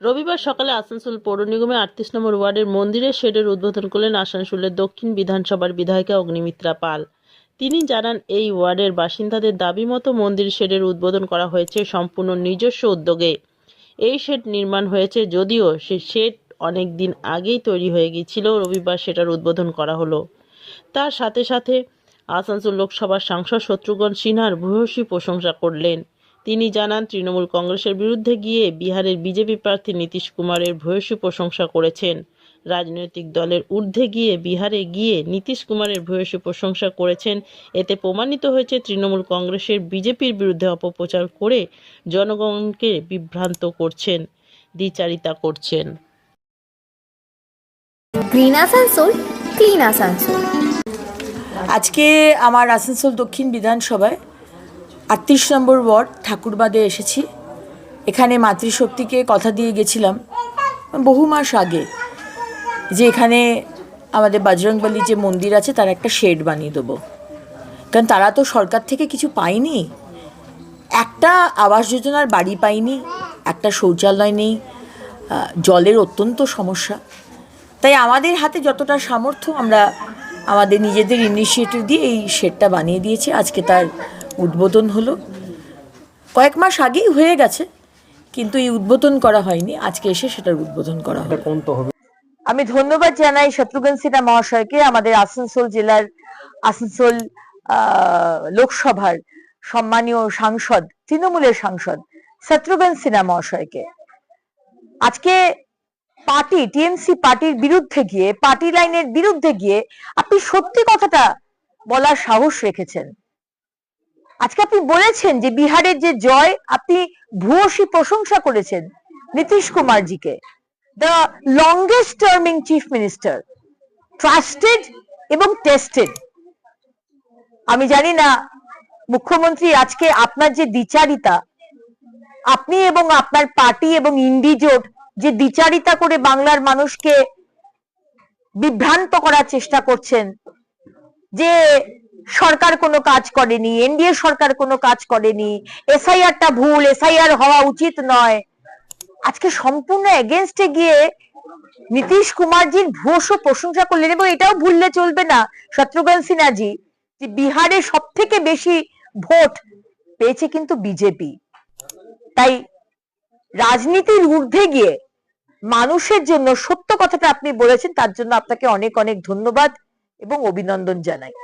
রবিবার সকালে আসানসোল পৌর নিগমে আটত্রিশ নম্বর ওয়ার্ডের মন্দিরের শেডের উদ্বোধন করলেন আসানসোলের দক্ষিণ বিধানসভার বিধায়িকা অগ্নিমিত্রা পাল। তিনি জানান, এই ওয়ার্ডের বাসিন্দাদের দাবি মতো মন্দির শেডের উদ্বোধন করা হয়েছে সম্পূর্ণ নিজস্ব উদ্যোগে। এই শেড নির্মাণ হয়েছে যদিও সে শেড অনেক দিন আগেই তৈরি হয়ে গিয়েছিল, রবিবার সেটার উদ্বোধন করা হলো। তার সাথে সাথে আসানসোল লোকসভার সাংসদ শত্রুঘ্ন সিনহার ভূয়সী প্রশংসা করলেন। তিনি জানান তৃণমূল কংগ্রেসের বিরুদ্ধে গিয়ে বিহারের বিজেপি প্রার্থী নীতিশ কুমারের ভূয়সী প্রশংসা করেছেন। রাজনৈতিক দলের ঊর্ধ্বে গিয়ে বিহারে গিয়ে নীতিশ কুমারের ভূয়সী প্রশংসা করেছেন। এতে প্রমাণিত হয়েছে তৃণমূল কংগ্রেসের বিজেপির বিরুদ্ধে অপপ্রচার করে জনগণকে বিভ্রান্ত করছেন দ্বিচারিতা করছেন। গ্রিন আসানসোল ক্লিন আসানসোল আজকে আমার আসানসোল দক্ষিণ বিধানসভায় আটত্রিশ নম্বর ওয়ার্ড ঠাকুরবাদে এসেছি। এখানে মাতৃশক্তিকে কথা দিয়ে গেছিলাম বহু মাস আগে যে এখানে আমাদের বজরংবলী যে মন্দির আছে, তার একটা শেড বানিয়ে দেবো। কারণ তারা তো সরকার থেকে কিছু পায়নি। একটা আবাস যোজনার বাড়ি পায়নি একটা শৌচালয় নেই জলের অত্যন্ত সমস্যা। তাই আমাদের হাতে যতটা সামর্থ্য, আমরা আমাদের নিজেদের ইনিশিয়েটিভ দিয়ে এই শেডটা বানিয়ে দিয়েছি। আজকে তার উদ্বোধন হলো। কয়েক মাস আগেই হয়ে গেছে, কিন্তু এই উদ্বোধন করা হয়নি। আজকে এসে সেটার উদ্বোধন করা হলো। আমি ধন্যবাদ জানাই শত্রুঘ্ন সিনহা মহাশয়কে, আমাদের আসানসোল জেলার আসানসোল লোকসভার সম্মানীয় সাংসদ, তৃণমূলের সাংসদ শত্রুঘ্ন সিনহা মহাশয়কে। আজকে পার্টি, টিএমসি পার্টির বিরুদ্ধে গিয়ে, পার্টি লাইনের বিরুদ্ধে গিয়ে আপনি সত্যি কথাটা বলার সাহস রেখেছেন। আজকে আপনি বলেছেন যে বিহারের যে জয়, আপনি ভূয়সী প্রশংসা করেছেন Nitish কুমারজিকে। The longest terming chief minister trusted এবং টেস্টেড আমি জানি না, মুখ্যমন্ত্রী, আজকে আপনার যে দ্বিচারিতা, আপনি এবং আপনার পার্টি এবং ইন্ডিজোট যে দ্বিচারিতা করে বাংলার মানুষকে বিভ্রান্ত করার চেষ্টা করছেন, যে সরকার কোনো কাজ করেনি, এনডিএ সরকার কোনো কাজ করেনি এসআইআরটা ভুল, এসআইআর হওয়া উচিত নয়। আজকে সম্পূর্ণ এগেনস্টে গিয়ে নীতিশ কুমারজির ভূয়স প্রশংসা করলেন এবং এটাও ভুললে চলবে না, শত্রুঘ্ন সিনহাজি, যে বিহারে সব থেকে বেশি ভোট পেয়েছে কিন্তু বিজেপি। তাই রাজনীতির ঊর্ধ্বে গিয়ে মানুষের জন্য সত্য কথাটা আপনি বলেছেন, তার জন্য আপনাকে অনেক অনেক ধন্যবাদ এবং অভিনন্দন জানাই।